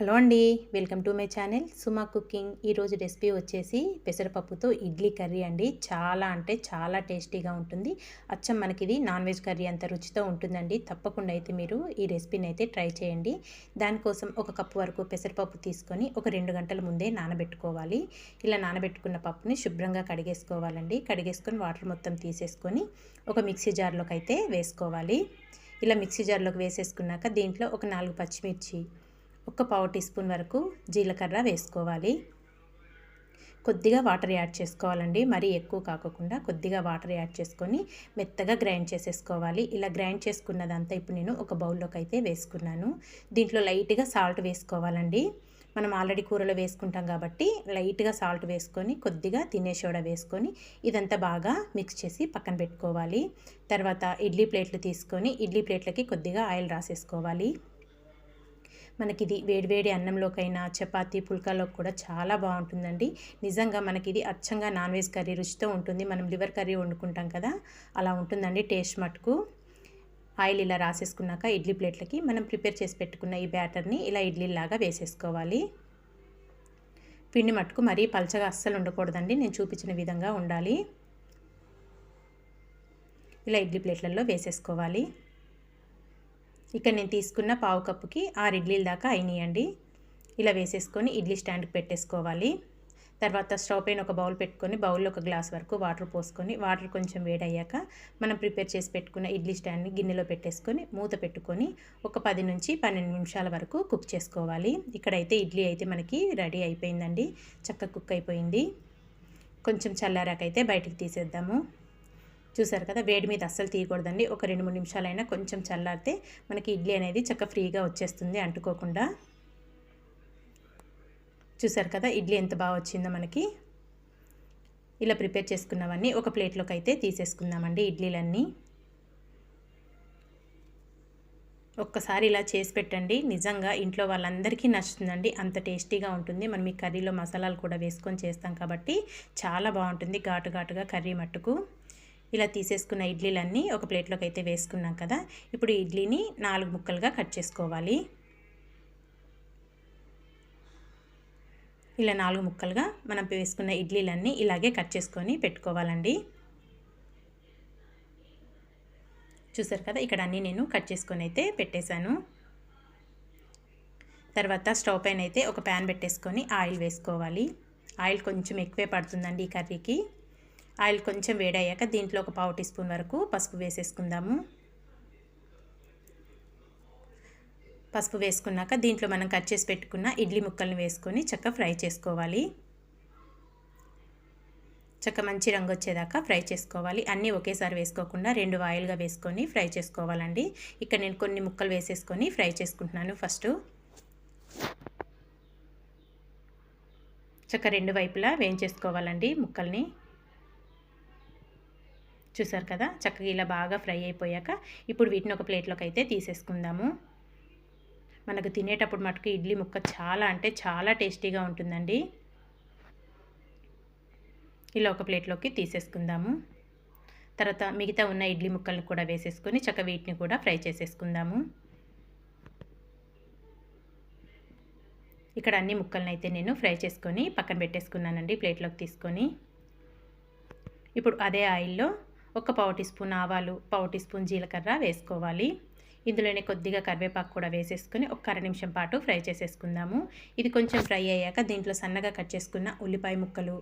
Hello అండి welcome to my channel. Suma cooking. ఈరోజు recipe వచ్చేసి పెసరపప్పుతో ఇడ్లీ కర్రీ అండి. చాలా అంటే చాలా టేస్టీగా ఉంటుంది. అచ్చం మనకి ఇది నాన్ వెజ్ కర్రీ అంత రుచితో ఉంటుందండి. తప్పకుండా అయితే మీరు ఈ రెసిపీని అయితే ట్రై చేయండి. దానికోసం ఒక కప్పు వరకు పెసరపప్పు తీసుకొని ఒక రెండు గంటల ముందే నానబెట్టుకోవాలి. ఇలా నానబెట్టుకున్న పప్పుని శుభ్రంగా కడిగేసుకోవాలండి. కడిగేసుకొని వాటర్ మొత్తం తీసేసుకొని ఒక మిక్సీ జార్లోకి అయితే వేసుకోవాలి. ఇలా మిక్సీ జార్లోకి వేసేసుకున్నాక దీంట్లో ఒక నాలుగు పచ్చిమిర్చి ఒక పావు టీ స్పూన్ వరకు జీలకర్ర వేసుకోవాలి. కొద్దిగా వాటర్ యాడ్ చేసుకోవాలండి. మరీ ఎక్కువ కాకుండా కొద్దిగా వాటర్ యాడ్ చేసుకొని మెత్తగా గ్రైండ్ చేసేసుకోవాలి. ఇలా గ్రైండ్ చేసుకున్నదంతా ఇప్పుడు నేను ఒక బౌల్లోకి అయితే వేసుకున్నాను. దీంట్లో లైట్గా సాల్ట్ వేసుకోవాలండి. మనం ఆల్రెడీ కూరలో వేసుకుంటాం కాబట్టి లైట్గా సాల్ట్ వేసుకొని కొద్దిగా తినే సోడా వేసుకొని ఇదంతా బాగా మిక్స్ చేసి పక్కన పెట్టుకోవాలి. తర్వాత ఇడ్లీ ప్లేట్లు తీసుకొని ఇడ్లీ ప్లేట్లకి కొద్దిగా ఆయిల్ రాసేసుకోవాలి. మనకి ఇది వేడివేడి అన్నంలోకైనా చపాతి పుల్కాలోకి కూడా చాలా బాగుంటుందండి. నిజంగా మనకి ఇది అచ్చంగా నాన్ వెజ్ కర్రీ రుచితో ఉంటుంది. మనం లివర్ కర్రీ వండుకుంటాం కదా అలా ఉంటుందండి టేస్ట్ మటుకు. ఆయిల్ ఇలా రాసేసుకున్నాక ఇడ్లీ ప్లేట్లకి మనం ప్రిపేర్ చేసి పెట్టుకున్న ఈ బ్యాటర్ని ఇలా ఇడ్లీలాగా వేసేసుకోవాలి. పిండి మట్టుకు మరీ పలచగా అస్సలు ఉండకూడదండి. నేను చూపించిన విధంగా ఉండాలి. ఇలా ఇడ్లీ ప్లేట్లలో వేసేసుకోవాలి. ఇక్కడ నేను తీసుకున్న పావు కప్పుకి ఆరు ఇడ్లీల దాకా అయినాయండి. ఇలా వేసేసుకొని ఇడ్లీ స్టాండ్కి పెట్టేసుకోవాలి. తర్వాత స్టవ్ పైన ఒక బౌల్ పెట్టుకొని బౌల్లో ఒక గ్లాస్ వరకు వాటర్ పోసుకొని వాటర్ కొంచెం వేడయ్యాక మనం ప్రిపేర్ చేసి పెట్టుకున్న ఇడ్లీ స్టాండ్ని గిన్నెలో పెట్టేసుకొని మూత పెట్టుకొని ఒక పది నుంచి పన్నెండు నిమిషాల వరకు కుక్ చేసుకోవాలి. ఇక్కడైతే ఇడ్లీ అయితే మనకి రెడీ అయిపోయిందండి. చక్క కుక్ అయిపోయింది. కొంచెం చల్లారాకైతే బయటికి తీసేద్దాము. చూసారు కదా వేడి మీద అస్సలు తీయకూడదండి. ఒక రెండు మూడు నిమిషాలైనా కొంచెం చల్లారితే మనకి ఇడ్లీ అనేది చక్క ఫ్రీగా వచ్చేస్తుంది అంటుకోకుండా. చూసారు కదా ఇడ్లీ ఎంత బాగా వచ్చిందో మనకి. ఇలా ప్రిపేర్ చేసుకున్నవన్నీ ఒక ప్లేట్లోకి అయితే తీసేసుకుందామండి ఇడ్లీలన్నీ. ఒక్కసారి ఇలా చేసి పెట్టండి. నిజంగా ఇంట్లో వాళ్ళందరికీ నచ్చుతుందండి. అంత టేస్టీగా ఉంటుంది. మనం ఈ కర్రీలో మసాలాలు కూడా వేసుకొని చేస్తాం కాబట్టి చాలా బాగుంటుంది. ఘాటు ఘాటుగా కర్రీ మట్టుకు. ఇలా తీసేసుకున్న ఇడ్లీలన్నీ ఒక ప్లేట్లోకి అయితే వేసుకున్నాం కదా. ఇప్పుడు ఇడ్లీని నాలుగు ముక్కలుగా కట్ చేసుకోవాలి. ఇలా నాలుగు ముక్కలుగా మనం వేసుకున్న ఇడ్లీలన్నీ ఇలాగే కట్ చేసుకొని పెట్టుకోవాలండి. చూసారు కదా ఇక్కడ అన్నీ నేను కట్ చేసుకొని అయితే పెట్టేశాను. తర్వాత స్టవ్ పైన అయితే ఒక ప్యాన్ పెట్టేసుకొని ఆయిల్ వేసుకోవాలి. ఆయిల్ కొంచెం ఎక్కువే పడుతుందండి ఈ కర్రీకి. ఆయిల్ కొంచెం వేడయ్యాక దీంట్లో ఒక పావు టీ స్పూన్ వరకు పసుపు వేసేసుకుందాము. పసుపు వేసుకున్నాక దీంట్లో మనం కట్ చేసి పెట్టుకున్న ఇడ్లీ ముక్కల్ని వేసుకొని చక్క ఫ్రై చేసుకోవాలి. చక్క మంచి రంగు వచ్చేదాకా ఫ్రై చేసుకోవాలి. అన్నీ ఒకేసారి వేసుకోకుండా రెండు ఆయిల్గా వేసుకొని ఫ్రై చేసుకోవాలండి. ఇక్కడ నేను కొన్ని ముక్కలు వేసేసుకొని ఫ్రై చేసుకుంటున్నాను ఫస్ట్. చక్క రెండు వైపులా వేయించేసుకోవాలండి ముక్కల్ని. చూసారు కదా చక్కగా ఇలా బాగా ఫ్రై అయిపోయాక ఇప్పుడు వీటిని ఒక ప్లేట్లోకి అయితే తీసేసుకుందాము. మనకు తినేటప్పుడు మటుకు ఇడ్లీ ముక్క చాలా అంటే చాలా టేస్టీగా ఉంటుందండి. ఇలా ఒక ప్లేట్లోకి తీసేసుకుందాము. తర్వాత మిగతా ఉన్న ఇడ్లీ ముక్కలను కూడా వేసేసుకొని చక్క వీటిని కూడా ఫ్రై చేసేసుకుందాము. ఇక్కడ అన్ని ముక్కలను అయితే నేను ఫ్రై చేసుకొని పక్కన పెట్టేసుకున్నానండి ప్లేట్లోకి తీసుకొని. ఇప్పుడు అదే ఆయిల్లో ఒక పావు టీ స్పూన్ ఆవాలు పావు టీ స్పూన్ జీలకర్ర వేసుకోవాలి. ఇందులోనే కొద్దిగా కరివేపాకు కూడా వేసేసుకొని ఒక అర నిమిషం పాటు ఫ్రై చేసేసుకుందాము. ఇది కొంచెం ఫ్రై అయ్యాక దీంట్లో సన్నగా కట్ చేసుకున్న ఉల్లిపాయ ముక్కలు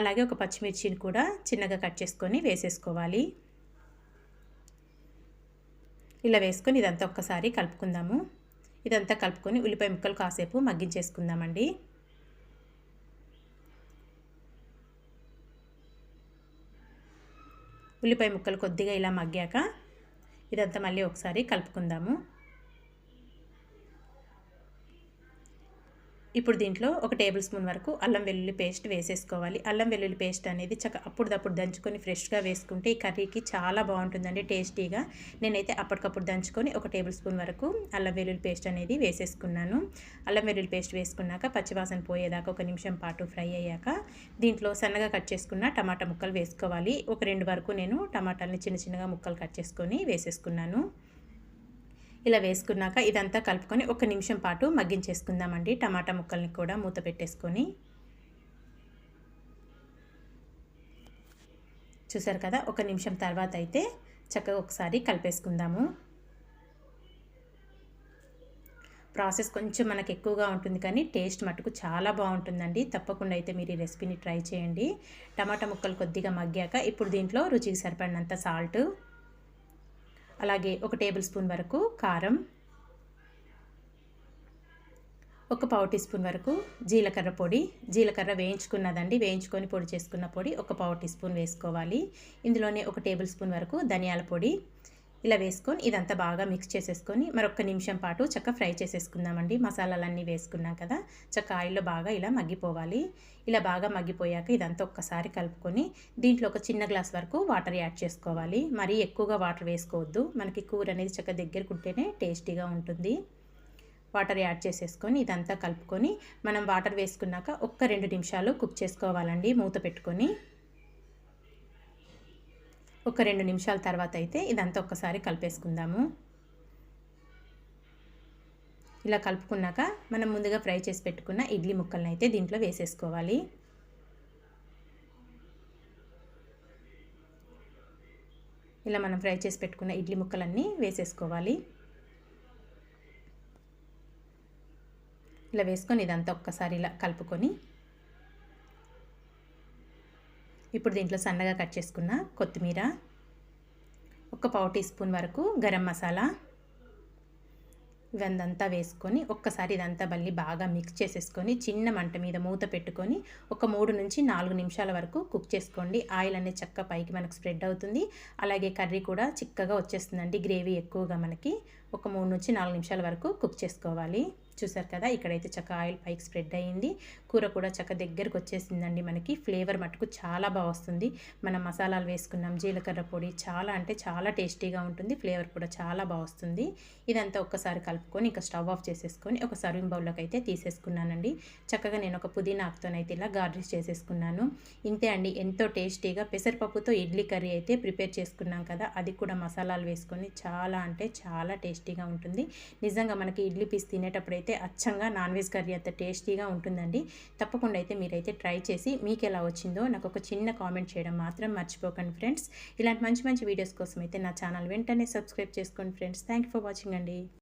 అలాగే ఒక పచ్చిమిర్చిని కూడా చిన్నగా కట్ చేసుకొని వేసేసుకోవాలి. ఇలా వేసుకొని ఇదంతా ఒక్కసారి కలుపుకుందాము. ఇదంతా కలుపుకొని ఉల్లిపాయ ముక్కలు కాసేపు మగ్గించేసుకుందామండి. ఉల్లిపాయ ముక్కలు కొద్దిగా ఇలా మగ్గాక ఇదంతా మళ్ళీ ఒకసారి కలుపుకుందాము. ఇప్పుడు దీంట్లో ఒక టేబుల్ స్పూన్ వరకు అల్లం వెల్లుల్లి పేస్ట్ వేసేసుకోవాలి. అల్లం వెల్లుల్లి పేస్ట్ అనేది చక్క అప్పుడప్పుడు దంచుకొని ఫ్రెష్గా వేసుకుంటే ఈ కర్రీకి చాలా బాగుంటుందండి టేస్టీగా. నేనైతే అప్పటికప్పుడు దంచుకొని ఒక టేబుల్ స్పూన్ వరకు అల్లం వెల్లుల్లి పేస్ట్ అనేది వేసేసుకున్నాను. అల్లం వెల్లుల్లి పేస్ట్ వేసుకున్నాక పచ్చివాసన పోయేదాకా ఒక నిమిషం పాటు ఫ్రై అయ్యాక దీంట్లో సన్నగా కట్ చేసుకున్న టమాటా ముక్కలు వేసుకోవాలి. ఒక రెండు వరకు నేను టమాటాలని చిన్న చిన్నగా ముక్కలు కట్ చేసుకొని వేసేసుకున్నాను. ఇలా వేసుకున్నాక ఇదంతా కలుపుకొని ఒక నిమిషం పాటు మగ్గించేసుకుందామండి. టమాటా ముక్కల్ని కూడా మూత పెట్టేసుకొని. చూసారు కదా? ఒక నిమిషం తర్వాత అయితే చక్కగా ఒకసారి కలిపేసుకుందాము. ప్రాసెస్ కొంచెం మనకు ఎక్కువగా ఉంటుంది కానీ టేస్ట్ మటుకు చాలా బాగుంటుందండి. తప్పకుండా అయితే మీరు ఈ రెసిపీని ట్రై చేయండి. టమాటా ముక్కలు కొద్దిగా మగ్గాక ఇప్పుడు దీంట్లో రుచికి సరిపడినంత సాల్ట్ అలాగే ఒక టేబుల్ స్పూన్ వరకు కారం ఒక పావు టీ స్పూన్ వరకు జీలకర్ర పొడి. జీలకర్ర వేయించుకున్నదండి వేయించుకొని పొడి చేసుకున్న పొడి ఒక పావు టీ స్పూన్ వేసుకోవాలి. ఇందులోనే ఒక టేబుల్ స్పూన్ వరకు ధనియాల పొడి ఇలా వేసుకొని ఇదంతా బాగా మిక్స్ చేసేసుకొని మరొక నిమిషం పాటు చక్క ఫ్రై చేసేసుకుందామండి. మసాలాలన్నీ వేసుకున్నాం కదా చక్క ఆయిల్లో బాగా ఇలా మగ్గిపోవాలి. ఇలా బాగా మగ్గిపోయాక ఇదంతా ఒక్కసారి కలుపుకొని దీంట్లో ఒక చిన్న గ్లాస్ వరకు వాటర్ యాడ్ చేసుకోవాలి. మరీ ఎక్కువగా వాటర్ వేసుకోవద్దు. మనకి కూర అనేది చక్క దగ్గరకుంటేనే టేస్టీగా ఉంటుంది. వాటర్ యాడ్ చేసేసుకొని ఇదంతా కలుపుకొని మనం వాటర్ వేసుకున్నాక ఒక్క రెండు నిమిషాలు కుక్ చేసుకోవాలండి. మూత పెట్టుకొని ఒక రెండు నిమిషాల తర్వాత అయితే ఇదంతా ఒక్కసారి కలిపేసుకుందాము. ఇలా కలుపుకున్నాక మనం ముందుగా ఫ్రై చేసి పెట్టుకున్న ఇడ్లీ ముక్కలను అయితే దీంట్లో వేసేసుకోవాలి. ఇలా మనం ఫ్రై చేసి పెట్టుకున్న ఇడ్లీ ముక్కలన్నీ వేసేసుకోవాలి. ఇలా వేసుకొని ఇదంతా ఒక్కసారి ఇలా కలుపుకొని ఇప్పుడు దీంట్లో సన్నగా కట్ చేసుకున్న కొత్తిమీర ఒక పావు టీ స్పూన్ వరకు గరం మసాలా ఇవంతా వేసుకొని ఒక్కసారి ఇదంతా మళ్ళీ బాగా మిక్స్ చేసేసుకొని చిన్న మంట మీద మూత పెట్టుకొని ఒక మూడు నుంచి నాలుగు నిమిషాల వరకు కుక్ చేసుకోండి. ఆయిల్ అనేది చక్క పైకి మనకు స్ప్రెడ్ అవుతుంది. అలాగే కర్రీ కూడా చిక్కగా వచ్చేస్తుందండి. గ్రేవీ ఎక్కువగా మనకి ఒక మూడు నుంచి నాలుగు నిమిషాల వరకు కుక్ చేసుకోవాలి. చూసారు కదా ఇక్కడైతే చక్క ఆయిల్ పైకి స్ప్రెడ్ అయ్యింది కూర కూడా చక్క దగ్గరకు వచ్చేసిందండి మనకి. ఫ్లేవర్ మటుకు చాలా బాగా వస్తుంది. మనం మసాలాలు వేసుకున్నాం జీలకర్ర పొడి చాలా అంటే చాలా టేస్టీగా ఉంటుంది. ఫ్లేవర్ కూడా చాలా బాగా వస్తుంది. ఇదంతా ఒక్కసారి కలుపుకొని ఇంకా స్టవ్ ఆఫ్ చేసేసుకొని ఒక సర్వింగ్ బౌల్లోకి అయితే తీసేసుకున్నానండి. చక్కగా నేను ఒక పుదీనా ఆకుతోనైతే ఇలా గార్నిష్ చేసేసుకున్నాను. ఇంతే అండి ఎంతో టేస్టీగా పెసరపప్పుతో ఇడ్లీ కర్రీ అయితే ప్రిపేర్ చేసుకున్నాం కదా అది కూడా మసాలాలు వేసుకొని చాలా అంటే చాలా టేస్టీగా ఉంటుంది. నిజంగా మనకి ఇడ్లీ పీస్ తినేటప్పుడు అయితే అచ్చంగా నాన్ వెజ్ కర్రీ అంత టేస్టీగా ఉంటుందండి. తప్పకుండా అయితే మీరైతే ట్రై చేసి మీకు ఎలా వచ్చిందో నాకు ఒక చిన్న కామెంట్ చేయడం మాత్రం మర్చిపోకండి ఫ్రెండ్స్. ఇలాంటి మంచి మంచి వీడియోస్ కోసం అయితే నా ఛానల్ వెంటనే సబ్స్క్రైబ్ చేసుకోండి ఫ్రెండ్స్. థ్యాంక్ ఫర్ వాచింగ్ అండి.